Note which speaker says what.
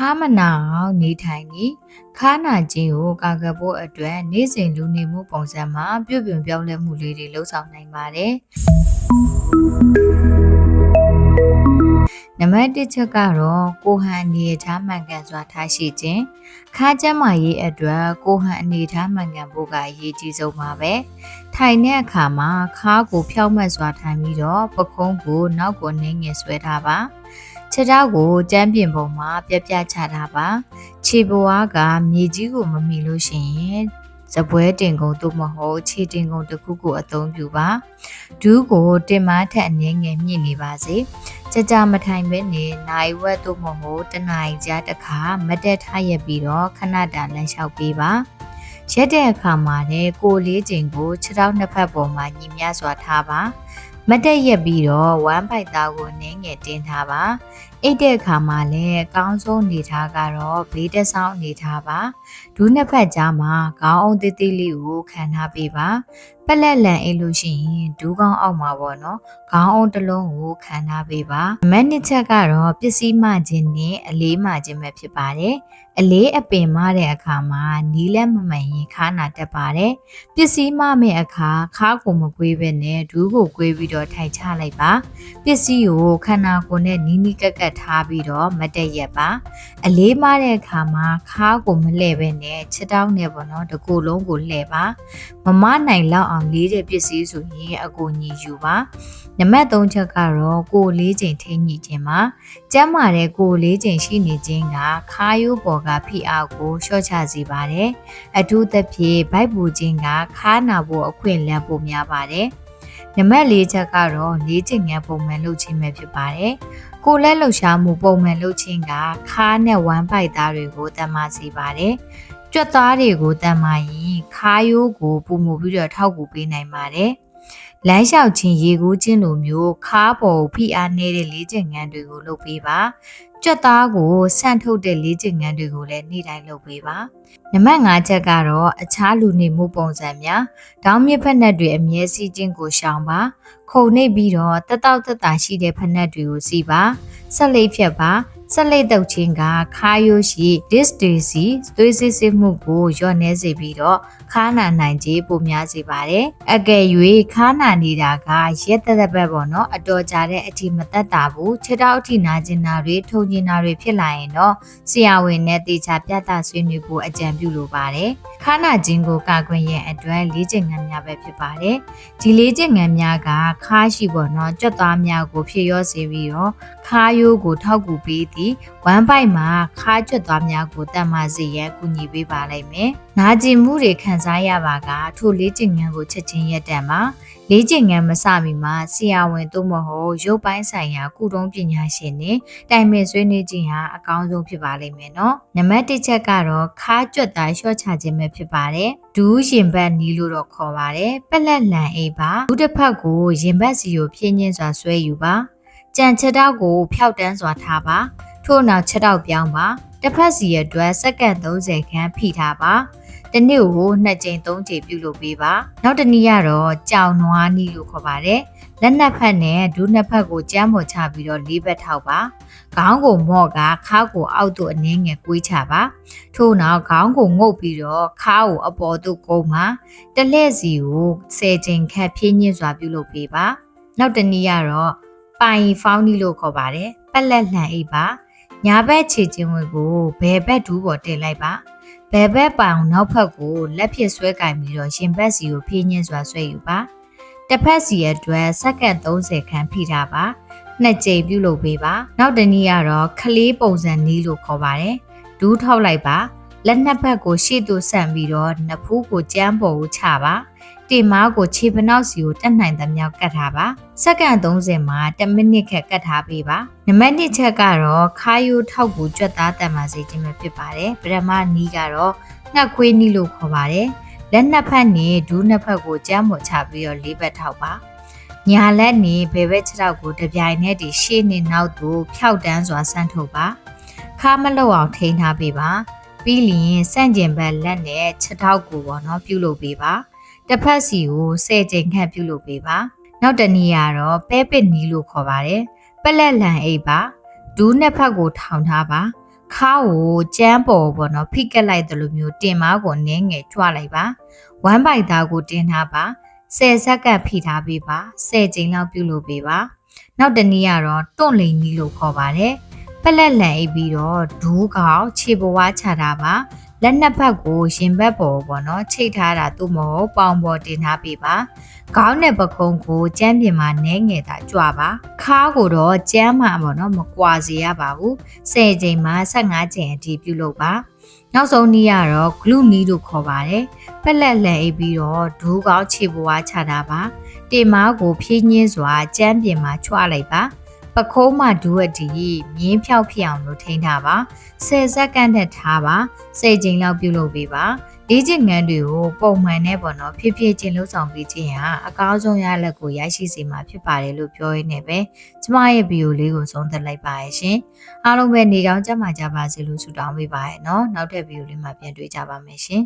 Speaker 1: ခါမနာအောင်နေထိုင်ပြီးခါနာခြင်းကိုကာကွယ်ဖို့အတွက်နေ့စဉ်လူနေမှုပုံစံမှာပြုပြင်ပြောင်းလဲမှုလေးတွေလှုပ်ဆောင်နိုင်ပါတယ်။နံပါတ်1ချက်ကတော့ကိုဟန်အနေထားမှန်ကန်စွာထားရှိခြင်းခါကျမ်းမာရေးအတွက်ကိုဟန်အနေထားမှန်ကန်ဖို့ကအရေးကြီးဆုံးပါပဲ။ထိုင်တဲ့အခါမှာခါကိုဖြောက်မှတ်စွာထိုင်ပြီးတော့ပခုံးကိုနောက်ကိုနှင်းငယ်ဆွဲထားပါ။ ခြေထောက်ကိုကျမ်းပြင်ပုံမှာပြပြချတာပါခြေပွားကမြေကြီးကိုမမီလို့ရှိရင်စပွဲတင်ကုန်သို့မဟုတ်ခြေတင်ကုန်တစ်ခုကိုအသုံးပြုပါဒူးကိုတင်မထက်အငယ်ငယ်မြင့်နေပါစေကြကြမထိုင်ပဲနေနိုင်ဝက်သို့မဟုတ်တနိုင်ကြားတစ်ခါမတက်ထားရပြီးတော့ခဏတာလမ်းလျှောက်ပေးပါရက်တဲ့အခါမှာလည်းကိုလေးချိန်ကိုခြေထောက်နှစ်ဖက်ပေါ်မှာညီမျှစွာထားပါမတက်ရက်ပြီးတော့ဝမ်းပိုက်သားကိုနင်းငယ်တင်ထားပါ အိတ်တဲ့အခါမှာလည်းအကောင်းဆုံးအနေထားကတော့ဘေးတက်ဆောင်အနေထားပါဒူးနှစ်ဖက်ကြားမှာခေါင်းအောင်သေးသေးလေးကိုခံထားပေးပါပက်လက်လန်အိတ်လို့ရှိရင်ဒူးကောင်းအောက်မှာပေါ့နော်ခေါင်းအောင်တစ်လုံးကိုခံထားပေးပါမက်နစ်ချက်ကတော့ပစ္စည်းမှခြင်းနဲ့အလေးမှခြင်းပဲဖြစ်ပါတယ် အလေးအပင်မတဲ့အခါမှာနီးလက်မမှန်ရင်ခါနာတက်ပါတယ်ပစ္စည်းမမဲ့အခါခါကိုမကွေးပဲနဲ့ဒူးကိုကွေးပြီးတော့ထိုင်ချလိုက်ပါပစ္စည်းကိုခန္ဓာကိုယ်နဲ့နီးနီးကက်ကက်ထားပြီးတော့မတက်ရက်ပါအလေးမတဲ့အခါမှာခါကိုမလှည့်ပဲနဲ့ခြေထောက်နဲ့ပေါ့နော်တကူလုံးကိုလှည့်ပါမမနိုင်လောက်အောင်လေးတဲ့ပစ္စည်းဆိုရင်အကူညီယူပါနံပါတ်3ချက်ကတော့ကိုလေးချိန်ထိညှိခြင်းပါကျမ်းမာတဲ့ကိုလေးချိန်ရှိနေခြင်းကခါရိုးပေါ်ကဖိအားကိုလျှော့ချစေပါတယ်အထူးသဖြင့်ဗိုက်ပူခြင်းကခါနာဖို့အခွင့်အလမ်းပိုများပါတယ်နံပါတ်၄ချက်ကတော့လေးချိန်ငယ်ပုံမှန်လုပ်ခြင်းပဲဖြစ်ပါတယ်။ကိုလက်လှုပ်ရှားမှုပုံမှန်လုပ်ခြင်းကခါးနဲ့ဝမ်းပိုက်သားတွေကိုတမ္မာစေပါတယ်။ကြွက်သားတွေကိုတမ္မာရင်ခါးရိုးကိုပုံမှုပြီးတော့ထောက်ကူပေးနိုင်ပါတယ်။ လမ်းလျှောက်ခြင်းရေကူးခြင်းလိုမျိုးခါးပေါ်ဖိအားနည်းတဲ့လေ့ကျင့်ငန်းတွေကိုလုပ်ပေးပါကြွက်သားကိုဆန့်ထုတ်တဲ့လေ့ကျင့်ငန်းတွေကိုလည်းနေ့တိုင်းလုပ်ပေးပါနံပါတ်5ချက်ကတော့အခြားလူနေမှုပုံစံများဒေါင်းမြစ်ဖက်နှက်တွေအမြဲစီးခြင်းကိုရှောင်ပါခုံနှိပ်ပြီးတော့တတောက်တတာရှိတဲ့ဖက်နှက်တွေကိုစီပါဆက်လိပ်ဖြတ်ပါ ဆက်လက်တုပ်ခြင်းကခါယိုရှိ dysstacy သွေးစစ်စစ်မှုကိုလျော့နေစေပြီးတော့ခါနာနိုင်ခြင်းပိုများစေပါတယ်။အကယ်၍ခါနာနေတာကရက်သက်သက်ပဲပေါ့နော်အတော်ကြာတဲ့အထိမသက်တာဘူးခြေထောက်အထိနာကျင်တာတွေထုံကျင်တာတွေဖြစ်လာရင်တော့ဆရာဝန်နဲ့တေချာပြသဆွေးနွေးဖို့အကြံပြုလိုပါတယ်။ခါနာခြင်းကိုကာကွယ်ရန်အတွက်လေးကျင့်ငန်းများပဲဖြစ်ပါတယ်။ဒီလေးကျင့်ငန်းများကခါရှိပေါ့နော်ကြွက်သားများကိုဖြည့်ရောစေပြီးတော့ခါယိုးကိုထောက်ကူပေးသည်ဝမ်းပိုက်မှာခါကျွတ်သွားများကိုတတ်မှစေရန်ကူညီပေးပါလိမ့်မယ်။နာကျင်မှုတွေခံစားရပါကထိုလေးကျင်ငန်းကိုချက်ချင်းရက်တံမှာလေးကျင်ငန်းမစမီမှာဆရာဝန်သို့မဟုတ်ရုပ်ပိုင်းဆိုင်ရာကုထုံးပညာရှင်နဲ့တိုင်ပင်ဆွေးနွေးခြင်းဟာအကောင်းဆုံးဖြစ်ပါလိမ့်မယ်နော်။နံပါတ်1ချက်ကတော့ခါကျွတ်သားလျှော့ချခြင်းပဲဖြစ်ပါတယ်။ဒူးရင်ဘတ်နီးလို့တော့ခေါ်ပါတယ်။ပက်လက်လန်အိပ်ပါဒူးတစ်ဖက်ကိုရင်ဘတ်စီကိုဖြင်းချင်းစွာဆွဲယူပါ။ကြံချက်တောက်ကိုဖျောက်တန်းစွာထားပါ။ ထို့နောက်ချက်တော့ပြောင်းပါတစ်ဖက်စီရဲ့အတွက်စက္ကန့်30ခန်းဖိထားပါတနေ့ကိုနှစ်ကြိမ်သုံးကြိမ်ပြုလုပ်ပေးပါနောက်တစ်နည်းကတော့ကြောင်နွားနီးလို့ခေါ်ပါတယ်လက်နှစ်ဖက်နဲ့ဒူးနှစ်ဖက်ကိုကြမ်းပေါ်ချပြီးတော့လေးဘက်ထောက်ပါခေါင်းကိုမော့ကခါးကိုအောက်သို့အနည်းငယ်ကွေးချပါထို့နောက်ခေါင်းကိုငုပ်ပြီးတော့ခါးကိုအပေါ်သို့ကုန်းပါတလဲ့စီကို10ကြိမ်ခန့်ဖြင်းညှစွာပြုလုပ်ပေးပါနောက်တစ်နည်းကတော့ပိုင်ဖောင်းနီးလို့ခေါ်ပါတယ်ပက်လက်လှန်အိပ်ပါ ညာဘက်ခြေချင်းဝေကိုဘယ်ဘက်ဒူးပေါ်တင်လိုက်ပါဘယ်ဘက်ပောင်နောက်ဖက်ကိုလက်ဖြစ်ဆွဲကင်ပြီးတော့ရှင်ဘက်စီကိုဖြင်းညင်းစွာဆွဲယူပါတစ်ဖက်စီရဲ့အတွက်စက္ကန့်30ခန်းဖိထားပါနှစ်ကြိမ်ပြုလုပ်ပေးပါနောက်တနည်းကတော့ခလေးပုံစံနီးလို့ခေါ်ပါတယ်ဒူးထောက်လိုက်ပါလက်နှစ်ဖက်ကိုရှေ့သို့ဆန့်ပြီးတော့နဖူးကိုကြမ်းပေါ်ကိုချပါ တင်မားကိုခြေပနောက်စီကိုတက်နိုင်သမျှကတ်ထားပါစက္ကန့်30မှာ10မိနစ်ခက်ကတ်ထားပေးပါနံပါတ်1ချက်ကတော့ခါယိုထောက်ကိုကြွက်သားတန်ပါစေခြင်းပဲဖြစ်ပါတယ်ပထမနီးကတော့ငှက်ခွေးနီးလို့ခေါ်ပါတယ်လက်နှစ်ဖက်နဲ့ဒူးနှစ်ဖက်ကိုကြမ်းပေါ်ချပြီးတော့လေးဘက်ထောက်ပါညာလက်နဲ့ဘယ်ဘက်ခြေထောက်ကိုတပြိုင်နက်တည်းရှေ့နဲ့နောက်သို့ဖြောက်တန်းစွာဆန့်ထုတ်ပါခါမလောက်အောင်ထိန်းထားပေးပါပြီးလျင်စန့်ကျင်ဘက်လက်နဲ့ခြေထောက်ကိုပေါ့နော်ပြုလုပ်ပေးပါ တစ်ဖက်စီကို10ကြိမ်ခန့်ပြုလုပ်ပေးပါနောက်တနည်းကတော့ပဲပစ်နီးလို့ခေါ်ပါတယ်ပလက်လန်အိပ်ပါဒူးနှစ်ဖက်ကိုထောင်ထားပါခါကိုကြမ်းပေါ်ပေါ့နော်ဖိကက်လိုက်တယ်လို့မျိုးတင်မားကိုနင်းငယ်ကြွလိုက်ပါဝမ်းပိုက်သားကိုတင်ထားပါဆယ်ဆက်ကပ်ဖိထားပေးပါဆယ်ကြိမ်လောက်ပြုလုပ်ပေးပါနောက်တနည်းကတော့တွန့်လိန်နီးလို့ခေါ်ပါတယ်ပလက်လန်အိပ်ပြီးတော့ဒူးကောက်ခြေပွားချတာပါ လက်နှစ်ဖက်ကိုရင်ဘက်ပေါ်ပေါ့နော်ချိတ်ထားတာသူ့မဟုတ်ပေါင်ပေါ်တင်ထားပေးပါခေါင်းနဲ့ပကုံးကိုကြမ်းပြင်မှာနဲငယ်တာကြွပါခါးကိုတော့ကြမ်းမှာပေါ့နော်မကွာစေရပါဘူး10ချိန်မှ15ချိန်အထိပြုလုပ်ပါနောက်ဆုံးနည်းကတော့ဂလူနီးလို့ခေါ်ပါတယ်ပက်လက်လက်အိပ်ပြီးတော့ဒူးကောက်ခြေပွားချတာပါတင်မားကိုဖြင်းညင်းစွာကြမ်းပြင်မှာချွလိုက်ပါ ပခိုးမှဒူးအတီမြင်းဖြောက်ဖြစ်အောင်လို့ထိန်းထားပါ10စက္ကန့်နဲ့ထားပါ10ချိန်လောက်ပြုလုပ်ပေးပါဒီကျင့်ငန်းတွေကိုပုံမှန်နဲ့ပေါ့နော်ဖြည်းဖြည်းချင်းလှုပ်ဆောင်ပေးခြင်းဟာအကောင်းဆုံးရလက်ကိုရရှိစေမှာဖြစ်ပါတယ်လို့ပြောရင်းနဲ့ပဲကျမရဲ့ဗီဒီယိုလေးကိုဆုံးသက်လိုက်ပါရရှင်အားလုံးပဲနေကောင်းကြမှာကြပါစေလို့ဆုတောင်းပေးပါရနော်နောက်ထပ်ဗီဒီယိုလေးမှာပြန်တွေ့ကြပါမယ်ရှင်